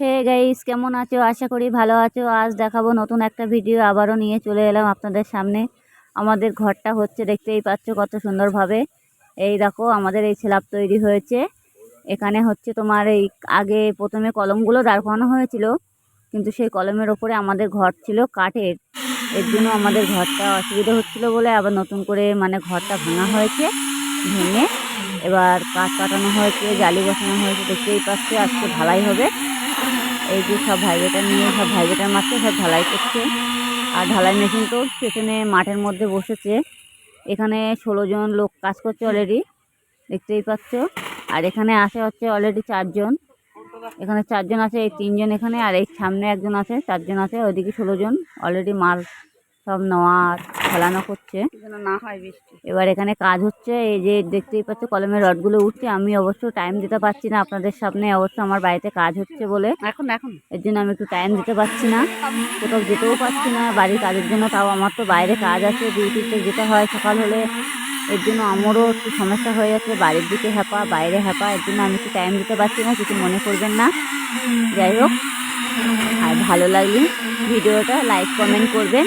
Hey guys কেমন আছো? আশা করি ভালো আছো। আজ দেখাবো নতুন একটা ভিডিও আবারও নিয়ে চলে এলাম আপনাদের সামনে। আমাদের ঘরটা হচ্ছে দেখতেই পাচ্ছ কত সুন্দরভাবে। এই দেখো, আমাদের এই স্ল্যাব তৈরি হয়েছে। এখানে হচ্ছে তোমার এই আগে প্রথমে কলমগুলো দাঁড় করানো হয়েছিল, কিন্তু সেই কলমের ওপরে আমাদের ঘর ছিল কাঠের। এর জন্য আমাদের ঘরটা অসুবিধা হচ্ছিল বলে আবার নতুন করে মানে ঘরটা ভাঙা হয়েছে, ভেঙে। এবার কাঠ কাটানো হয়েছে, জালি বসানো হয়েছে, দেখতেই পাচ্ছে আজকে ঢালাই হবে। এই যে সব ভাইবেটার নিয়ে, সব ভাইবেটার মারছে সব ঢালাই করছে। আর ঢালাই মেশিন তো পেছনে মাঠের মধ্যে বসেছে। এখানে ষোলো জন লোক কাজ করছে অলরেডি দেখতেই পাচ্ছ। আর এখানে আসে হচ্ছে অলরেডি চারজন। এখানে চারজন আছে, এই তিনজন এখানে, আর এই সামনে একজন আছে, চারজন আছে, ওইদিকে ষোলো জন অলরেডি মাল সব নেওয়া ফেলানো করছে না হয় বৃষ্টি। এবার এখানে কাজ হচ্ছে এই যে দেখতেই পাচ্ছ কলমের রডগুলো উঠছে। আমি অবশ্য টাইম দিতে পারছি না আপনাদের সামনে অবশ্য আমার বাড়িতে কাজ হচ্ছে বলে। এখন এখন। এর জন্য আমি একটু টাইম দিতে পারছি না কোথাও যেতেও পারছি না। বাড়ির কাজের জন্য তাও আমার তো বাইরে কাজ আছে ডিউটিতে যেতে হয় সকাল হলে। এর জন্য আমারও একটু সমস্যা হয়ে যাচ্ছে বাড়ির দিকে হ্যাপা বাইরে হ্যাপা। এর জন্য আমি একটু টাইম দিতে পারছি না কিছু মনে করবেন না। যাই হোক। আর ভালো লাগলে ভিডিওটা লাইক কমেন্ট করবেন।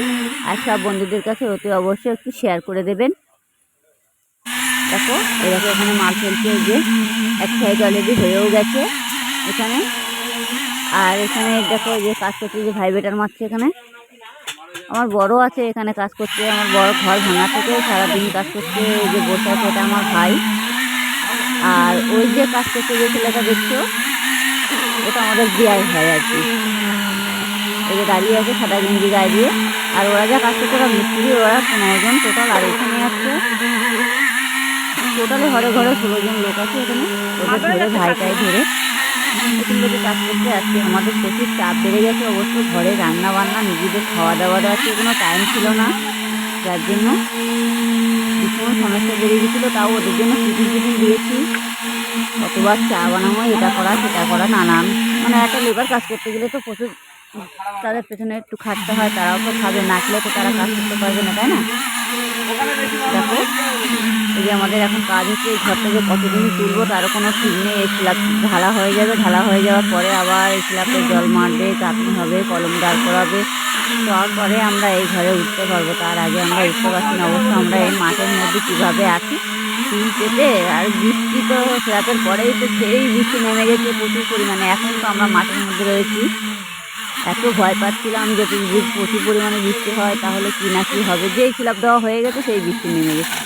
আর সব বন্ধুদের কাছে অতি অবশ্যই একটু শেয়ার করে দেবেন। দেখো, এরকম এখানে মাল এই যে, এক সাইড অলরেডি হয়েও গেছে এখানে। আর এখানে দেখো যে কাজ করছে যে ভাই বেটার মারছে এখানে। আমার বড় আছে এখানে কাজ করছে, আমার বড় ঘর ভাঙা থেকে সারাদিন কাজ এই যে বসে আছে আমার ভাই। আর ওই যে কাজ করছে যে ছেলেটা দেখছ ওটা আমাদের বিয়াই হয় আর কি। এই যে দাঁড়িয়ে আছে সাদা গেঞ্জি গায়ে দিয়ে। আর ওরা যা কাজ করছে ওরা মিস্ত্রি ওরা পনেরো জন টোটাল আর এখানে আছে টোটালে ঘরে ঘরে ষোলো জন লোক আছে এখানে। ওদের ধরে ভাইটাই ধরে। প্রচুর লোকে কাজ করতে আসছে আমাদের প্রচুর চাপ বেড়ে গেছে অবশ্য। ঘরে রান্না বান্না নিজেদের খাওয়া দাওয়া আছে কোনো টাইম ছিল না। যার জন্য ভীষণ সমস্যা বেড়ে গেছিল তাও ওদের জন্য টিফিন টিফিন দিয়েছি। কতবার চা বানাবো, এটা করা, সেটা করা, নানান মানে একটা লেবার কাজ করতে গেলে তো প্রচুর তাদের পেছনে একটু খাটতে হয়, তারাও তো খাবে, না খেলে তো তারা কাজ করতে পারবে না, তাই না? দেখো, এই যে আমাদের এখন কাজ হচ্ছে, এই ঘরটাকে কতদিন তুলবো তারও কোনো ঠিক নেই, এই স্ল্যাব ঢালা হয়ে যাবে, ঢালা হয়ে যাওয়ার পরে আবার এই স্ল্যাবে জল মারবে, চাটনি হবে, কলম দাঁড় করাবে, তারপরে আমরা এই ঘরে উঠতে পারব, তার আগে আমরা উঠতে পারছি না, অবশ্য আমরা এই মাঠের মধ্যে কীভাবে আছি তিন পেতে আর বৃষ্টি তো রাতের পরেই তো সেই বৃষ্টি নেমে গেছে প্রচুর পরিমাণে। এখন তো আমরা মাঠের মধ্যে রয়েছি। এত ভয় পাচ্ছিলাম যে প্রচুর পরিমাণে বৃষ্টি হয় তাহলে কী না কী হবে? যেই খিলাপ দেওয়া হয়ে গেছে সেই বৃষ্টি নেমে গেছে।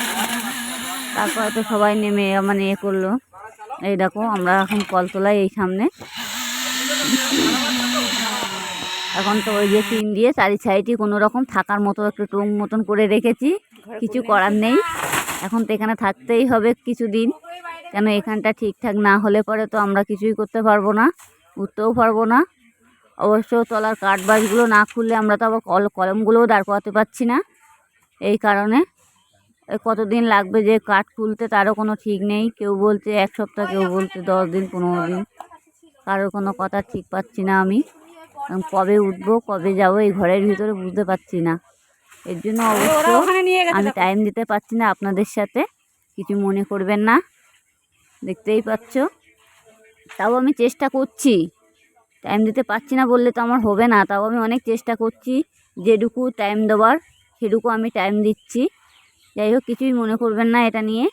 তারপরে তো সবাই নেমে মানে এ করল। এই দেখো, আমরা এখন কলতলায় এই সামনে। এখন তো ওই যে টিন দিয়ে চারি সাইডে কোনো রকম থাকার মতো একটু টুম মতন করে রেখেছি। কিছু করার নেই। এখন তো এখানে থাকতেই হবে কিছুদিন। কেন এখানটা ঠিকঠাক না হলে পরে তো আমরা কিছুই করতে পারব না, উঠতেও পারব না। অবশ্য তলার কাঠ বাসগুলো না খুললে আমরা তো আবার কল কলমগুলোও দাঁড় করাতে পারছি না। এই কারণে কতদিন লাগবে যে কাঠ খুলতে তারও কোনো ঠিক নেই। কেউ বলছে এক সপ্তাহ, কেউ বলছে দশ দিন, পনেরো দিন। কারোর কোনো কথা ঠিক পাচ্ছি না আমি। কবে উঠবো, কবে যাব এই ঘরের ভিতরে বুঝতে পারছি না। এর জন্য অবশ্য ওখানে নিয়ে গেছে আমি টাইম দিতে পারছি না আপনাদের সাথে। কিছু মনে করবেন না। দেখতেই পাচ্ছ। তাও আমি চেষ্টা করছি। টাইম দিতে পারছি না বললে তো আমার হবে না। তাও আমি অনেক চেষ্টা করছি। যেটুকু টাইম দেওয়ার সেটুকু আমি টাইম দিচ্ছি। যাই হোক কিছুই মনে করবেন না এটা নিয়ে।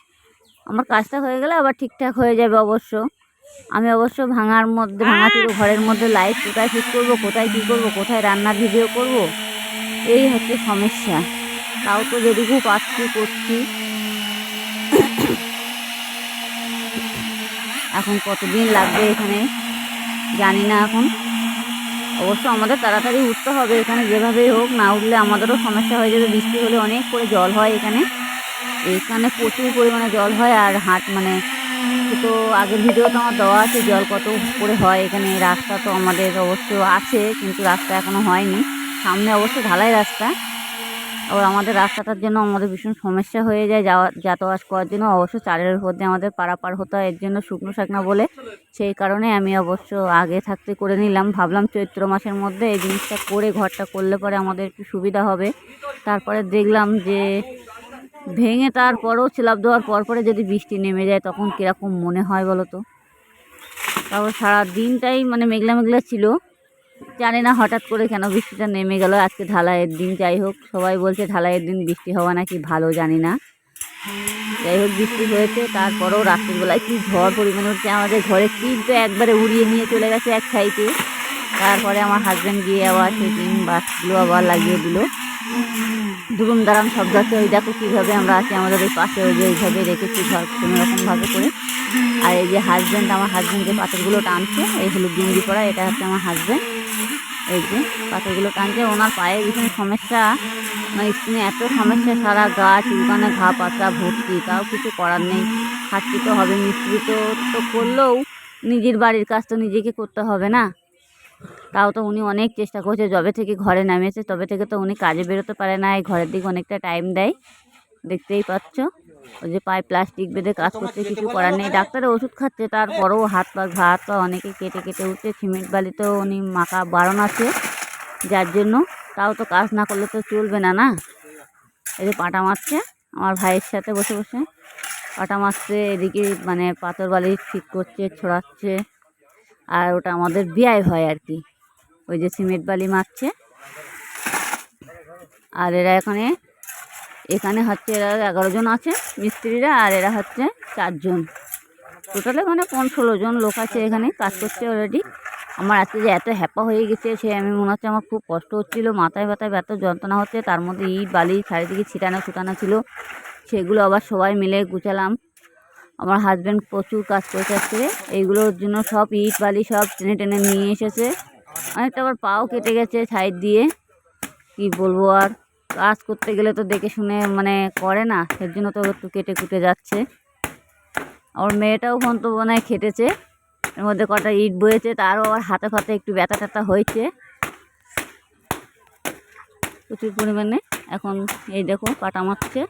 আমার কাজটা হয়ে গেলে আবার ঠিকঠাক হয়ে যাবে অবশ্য। আমি অবশ্য ভাঙার মধ্যে ভাঙাচুরো ঘরের মধ্যে লাইট কোথায় ফিট করব কোথায় কী করব কোথায় রান্নার ভিডিও করব? এই হচ্ছে সমস্যা। তাও তো যেটুকু পাচ্ছি করছি। এখন কতদিন লাগবে এখানে? জানি না এখন। অবশ্য আমাদের তাড়াতাড়ি উঠতে হবে এখানে যেভাবেই হোক। না উঠলে আমাদেরও সমস্যা হয়ে যাবে। বৃষ্টি হলে অনেক করে জল হয় এখানে। এখানে প্রচুর পরিমাণে জল হয় আর হাট মানে তো আগের ভিডিও তো আমার দেওয়া আছে জল কত করে হয় এখানে। রাস্তা তো আমাদের অবশ্য আছে, কিন্তু রাস্তা এখনও হয়নি। সামনে অবশ্য ঢালাই রাস্তা। আবার আমাদের রাস্তাটার জন্য আমাদের ভীষণ সমস্যা হয়ে যায় যাওয়া, যাতায়াত করার জন্য। অবশ্য চারের উপর দিয়ে আমাদের পারাপার হতে এর জন্য শুকনো শাকনা বলে। সেই কারণে আমি অবশ্য আগে থাকতে করে নিলাম। ভাবলাম চৈত্র মাসের মধ্যে এই জিনিসটা করে ঘরটা করলে পরে আমাদের একটু সুবিধা হবে। তারপরে দেখলাম যে ভেঙে তারপরেও স্ল্যাব দেওয়ার পর পরে যদি বৃষ্টি নেমে যায় তখন কীরকম মনে হয় বলো তো? তারপর সারা দিনটাই মানে মেঘলা মেঘলা ছিল। জানি না হঠাৎ করে কেন বৃষ্টিটা নেমে গেল, আজকে ঢালাইয়ের দিন, যাই হোক, সবাই বলছে ঢালাইয়ের দিন বৃষ্টি হওয়া নাকি ভালো, জানি না। যাই হোক, বৃষ্টি হয়েছে, তারপরেও রাত্রিবেলায় কি ঝড় পরিমাণে হচ্ছে, আমাদের ঘরের তো একবারে উড়িয়ে নিয়ে চলে গেছে এক সাইডে। তারপরে আমার হাজব্যান্ড গিয়ে আবার সেই টিন বাসগুলো আবার লাগিয়ে দিল। দুরুম দারাম শব্দ হচ্ছে ওই দেখো কীভাবে আমরা আছি, আমাদের ওই পাশে ওই যে এইভাবে রেখেছি ঘর কোনো রকমভাবে করে। আর এই যে হাজব্যান্ড আমার হাজব্যান্ড যে পাথরগুলো টানছে, এই হলুদ গেঞ্জি পরা এটা হচ্ছে আমার হাজব্যান্ড এই যে পাথরগুলো টানছে, ওনার পায়ে ভীষণ সমস্যা। মানে স্কিনে এত সমস্যা, সারা গা, চুলকানে ঘা পাতা ভর্তি, তাও কিছু করার নেই। খাচ্ছি তো হবে, মিস্ত্রি তো তো করলেও নিজের বাড়ির কাজ তো নিজেকে করতে হবে না। তাও তো উনি অনেক চেষ্টা করছে, যবে থেকে ঘরে নামিয়েছে তবে থেকে তো উনি কাজে বেরোতে পারে না, এই ঘরের দিকে অনেকটা টাইম দেয়। দেখতেই পাচ্ছ। ওই যে পায়ে প্লাস্টিক বেঁধে কাজ করছে, কিছু করার নেই। ডাক্তারে ওষুধ খাচ্ছে তারপরেও হাত পা, ঘা হাত পা অনেকে কেটে কেটে উঠছে। সিমেন্ট বালিতেও উনি মাখা বারণ আছে, যার জন্য তাও তো কাজ না করলে তো চলবে না না? এই যে পাটা মারছে, আমার ভাইয়ের সাথে বসে বসে। পাটা মারছে, এদিকে মানে পাথর বালি ঠিক করছে, ছড়াচ্ছে। আর ওটা আমাদের বিয়ায় হয় আর কি। ওই যে সিমেন্ট বালি মারছে। আর এরা এখানে এখানে হচ্ছে এরা এগারো জন আছে, মিস্ত্রিরা আর এরা হচ্ছে চারজন। টোটালে মানে পনেরো জন লোক আছে এখানে, কাজ করছে অলরেডি আমার আজকে যে এত হ্যাপা হয়ে গেছে, সে আমি মনে হচ্ছে আমার খুব কষ্ট হচ্ছিল, মাথায় ব্যথায় এত যন্ত্রণা হচ্ছে, তার মধ্যে ইট, বালি, চারিদিকে ছিটানো ছুটানো ছিল। সেগুলো আবার সবাই মিলে গুছালাম। আমার হাজব্যান্ড প্রচুর কাজ করছে আজকে। এইগুলোর জন্য সব ইট, বালি সব টেনে টেনে নিয়ে এসেছে। অনেকটা আবার পাও কেটে গেছে সাইড দিয়ে। কি বলব আর? কাজ করতে গেলে তো দেখে শুনে মানে করে না সের জন্য তো একটু কেটে কুটে যাচ্ছে। আমার মেয়েটাও ফোন তো মনে হয় খেটেছে, এর মধ্যে কটা ইট বয়েছে, তারও আবার হাতে ফাতে একটু ব্যথা ট্যাথা হয়েছে। প্রচুর পরিমাণে, এখন এই দেখো পাটা মারছে।